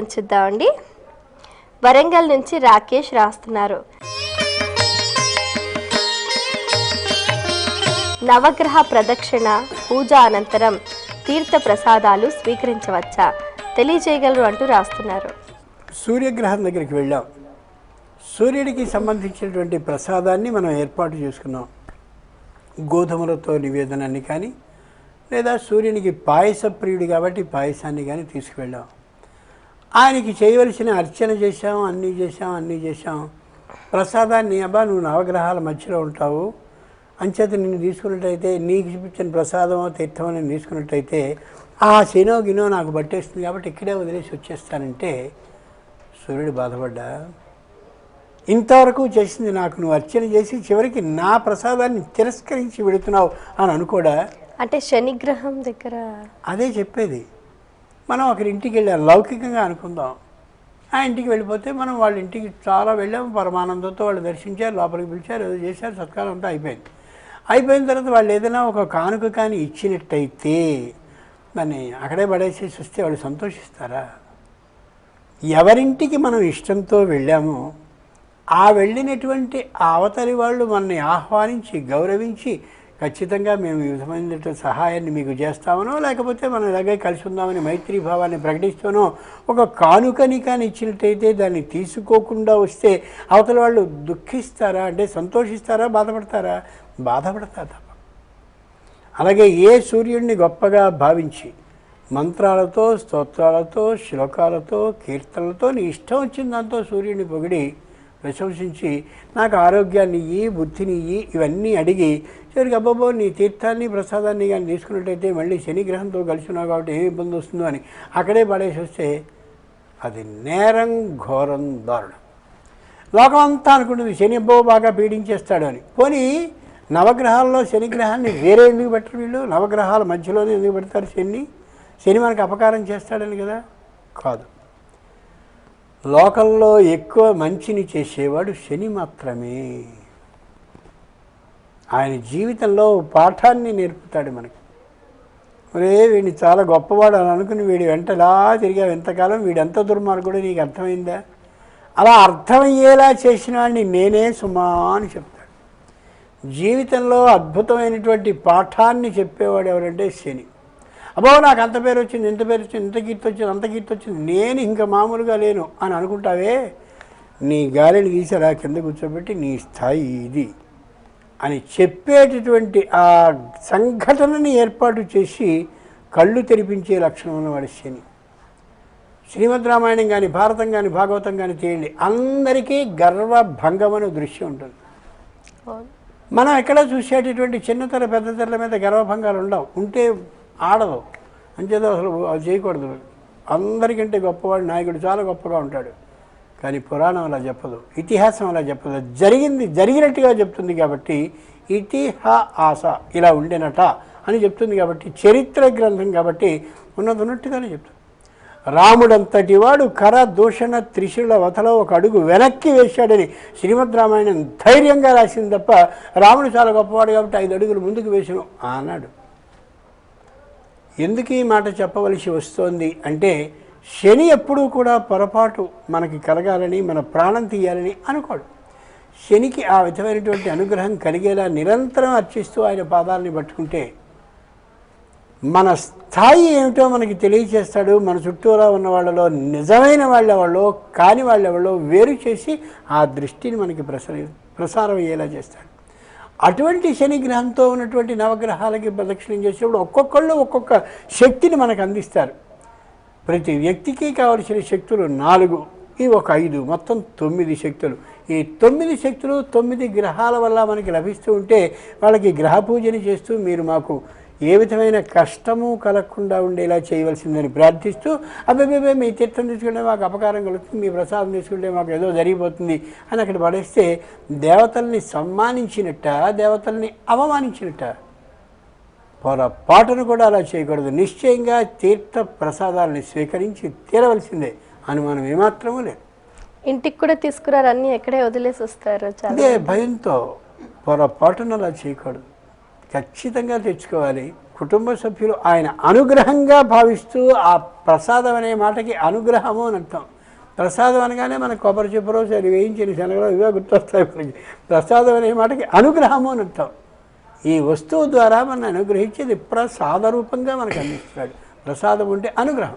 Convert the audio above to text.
చూద్దామండి. వరంగల్ నుంచి రాకేష్ రాస్తున్నారు. నవగ్రహ ప్రదక్షిణ పూజ అనంతరం తీర్థ ప్రసాదాలు స్వీకరించవచ్చా? తెలియజేయగలరు అంటూ రాస్తున్నారు. సూర్యగ్రహం దగ్గరికి వెళ్ళాం. సూర్యుడికి సంబంధించినటువంటి ప్రసాదాన్ని మనం ఏర్పాటు చేసుకున్నాం. గోధుమలతో నివేదనాన్ని కానీ లేదా సూర్యునికి పాయస ప్రియుడు కాబట్టి పాయసాన్ని కానీ తీసుకువెళ్ళాం. ఆయనకి చేయవలసిన అర్చన చేశాం అన్నీ చేశాం అన్నీ చేశాం. ప్రసాదాన్ని అబ్బా నువ్వు నవగ్రహాల మధ్యలో ఉంటావు. అంచేత నిన్ను తీసుకున్నట్టయితే నీకు చూపించిన ప్రసాదమో తీర్థమో నేను తీసుకున్నట్టయితే ఆ శనో గినో నాకు పట్టేస్తుంది కాబట్టి ఇక్కడే వదిలేసి వచ్చేస్తానంటే సూర్యుడు బాధపడ్డా. ఇంతవరకు చేసింది నాకు నువ్వు అర్చన చేసి చివరికి నా ప్రసాదాన్ని తిరస్కరించి వెళుతున్నావు అని అనుకోడా? అంటే శనిగ్రహం దగ్గర అదే చెప్పేది. మనం ఒకరి ఇంటికి వెళ్ళాం లౌకికంగా అనుకుందాం. ఆ ఇంటికి వెళ్ళిపోతే మనం వాళ్ళ ఇంటికి చాలా వెళ్ళాము పరమానందంతో వాళ్ళు దర్శించారు లోపలికి పిలిచారు ఏదో చేశారు సత్కారం అంతా అయిపోయింది. అయిపోయిన తర్వాత వాళ్ళు ఏదైనా ఒక కానుక కానీ ఇచ్చినట్టయితే దాన్ని అక్కడే పడేసేసి వస్తే వాళ్ళు సంతోషిస్తారా? ఎవరింటికి మనం ఇష్టంతో వెళ్ళామో ఆ వెళ్ళినటువంటి ఆ అవతలి వాళ్ళు మనని ఆహ్వానించి గౌరవించి ఖచ్చితంగా మేము ఈ విధమైన సహాయాన్ని మీకు చేస్తామనో లేకపోతే మనం ఇలాగే కలిసి ఉందామని మైత్రీ భావాన్ని ప్రకటిస్తానో ఒక కానుకని కానీ ఇచ్చినట్టయితే దాన్ని తీసుకోకుండా వస్తే అవతల వాళ్ళు దుఃఖిస్తారా? అంటే సంతోషిస్తారా? బాధపడతారా? బాధపడతారు తప్ప. అలాగే ఏ సూర్యుడిని గొప్పగా భావించి మంత్రాలతో స్తోత్రాలతో శ్లోకాలతో కీర్తనలతో నీ ఇష్టం వచ్చిన దాంతో సూర్యుడిని పొగిడి ప్రశంసించి నాకు ఆరోగ్యాన్ని ఇయ్యి బుద్ధిని ఇయ్యి ఇవన్నీ అడిగి చివరికి అబ్బాబో నీ తీర్థాన్ని ప్రసాదాన్ని కానీ తీసుకున్నట్టయితే మళ్ళీ శనిగ్రహంతో కలిసి ఉన్నావు కాబట్టి ఏమి ఇబ్బంది వస్తుందో అని అక్కడే పడేసి వస్తే అది నేరం ఘోరం దారుణం. లోకం అంతా అనుకుంటుంది శని అబ్బో బాగా పీడించేస్తాడు అని. పోనీ నవగ్రహాల్లో శనిగ్రహాన్ని వేరే ఎందుకు పెట్టరు వీళ్ళు? నవగ్రహాల మధ్యలోనే ఎందుకు పెడతారు శని? శని మనకు అపకారం చేస్తాడని కదా? కాదు. లోకంలో ఎక్కువ మంచిని చేసేవాడు శని మాత్రమే. ఆయన జీవితంలో పాఠాన్ని నేర్పుతాడు మనకి. ఒరే వీడిని చాలా గొప్పవాడు అని అనుకుని వీడి వెంటలా తిరిగావు ఎంతకాలం వీడెంత దుర్మార్గుడు నీకు అర్థమైందా? అలా అర్థమయ్యేలా చేసిన వాడిని నేనే సుమా అని చెప్తాడు. జీవితంలో అద్భుతమైనటువంటి పాఠాన్ని చెప్పేవాడు ఎవరంటే శని. అబ్బో నాకు అంత పేరు వచ్చింది ఇంత పేరు వచ్చింది ఇంత కీర్తి వచ్చింది అంత కీర్తి వచ్చింది. నేను ఇంకా మామూలుగా లేను అని అనుకుంటావే? నీ గాలిని అలా కింద కూర్చోబెట్టి నీ స్థాయి ఇది అని చెప్పేటటువంటి ఆ సంఘటనని ఏర్పాటు చేసి కళ్ళు తెరిపించే లక్షణం ఉన్నవాడు శని. శ్రీమద్ రామాయణం కానీ భారతం కానీ భాగవతం కానీ తీయండి అందరికీ గర్వభంగమనే దృశ్యం ఉంటుంది. మనం ఎక్కడ చూసేటటువంటి చిన్న తెర పెద్ద తెరల మీద గర్వభంగాలు ఉండవు. ఉంటే ఆడదు. అంచేత అసలు అది చేయకూడదు. అందరికంటే గొప్పవాడు నాయకుడు చాలా గొప్పగా ఉంటాడు. కానీ పురాణం అలా చెప్పదు. ఇతిహాసం అలా చెప్పదు. జరిగింది జరిగినట్టుగా చెప్తుంది కాబట్టి ఇతిహాస ఇలా ఉండేనట అని చెప్తుంది కాబట్టి చరిత్ర గ్రంథం కాబట్టి ఉన్నది ఉన్నట్టుగానే చెప్తుంది. రాముడంతటి వాడు కర దూషణ త్రిశూల వతలో ఒక అడుగు వెనక్కి వేశాడని శ్రీమద్ రామాయణం ధైర్యంగా రాసింది తప్ప రాముడు చాలా గొప్పవాడు కాబట్టి ఐదు అడుగులు ముందుకు వేసాను అన్నాడు. ఎందుకు ఈ మాట చెప్పవలసి వస్తోంది అంటే శని ఎప్పుడూ కూడా పొరపాటు మనకి కలగాలని మన ప్రాణం తీయాలని అనుకోడు. శనికి ఆ విధమైనటువంటి అనుగ్రహం కలిగేలా నిరంతరం అర్చిస్తూ ఆయన పాదాలని పట్టుకుంటే మన స్థాయి ఏమిటో మనకి తెలియచేస్తాడు. మన చుట్టూరా ఉన్న వాళ్ళలో నిజమైన వాళ్ళెవాళ్ళో కాని వాళ్ళెవాళ్ళో వేరు చేసి ఆ దృష్టిని మనకి ప్రసర ప్రసారం అయ్యేలా చేస్తాడు. అటువంటి శని గ్రహంతో ఉన్నటువంటి నవగ్రహాలకి ప్రదక్షిణం చేసేప్పుడు ఒక్కొక్కళ్ళు ఒక్కొక్క శక్తిని మనకు అందిస్తారు. ప్రతి వ్యక్తికి కావలసిన శక్తులు నాలుగు ఈ ఒక ఐదు మొత్తం తొమ్మిది శక్తులు. ఈ తొమ్మిది శక్తులు తొమ్మిది గ్రహాల వల్ల మనకి లభిస్తూ ఉంటే వాళ్ళకి గ్రహ పూజని చేస్తూ మీరు మాకు ఏ విధమైన కష్టము కలగకుండా ఉండేలా చేయవలసిందని ప్రార్థిస్తూ అబ్బాబే మీ తీర్థం తీసుకుంటే మాకు అపకారం కలుగుతుంది మీ ప్రసాదం తీసుకుంటే మాకు ఏదో జరిగిపోతుంది అని అక్కడ పడేస్తే దేవతల్ని సమ్మానించినట్ట దేవతల్ని అవమానించినట్ట. పొరపాటును కూడా అలా చేయకూడదు. నిశ్చయంగా తీర్థ ప్రసాదాలని స్వీకరించి తీరవలసిందే. అనుమానం ఏమాత్రమూ లేదు. ఇంటికి కూడా తీసుకురారు అన్ని ఎక్కడే వదిలేసి వస్తారు అదే భయంతో పొరపాటున అలా చేయకూడదు. ఖచ్చితంగా తెచ్చుకోవాలి. కుటుంబ సభ్యులు ఆయన అనుగ్రహంగా భావిస్తూ ఆ ప్రసాదం అనే మాటకి అనుగ్రహము అని అర్థం. ప్రసాదం అనగానే మనకు కొబ్బరి చెప్పరో సరి వేయించిన శనగలో ఇవే గుర్తొస్తాయి మనకి. ప్రసాదం అనే మాటకి అనుగ్రహము అని అర్థం. ఈ వస్తువు ద్వారా మనం అనుగ్రహించేది ప్రసాద రూపంగా మనకు అందిస్తున్నాడు. ప్రసాదం ఉంటే అనుగ్రహం.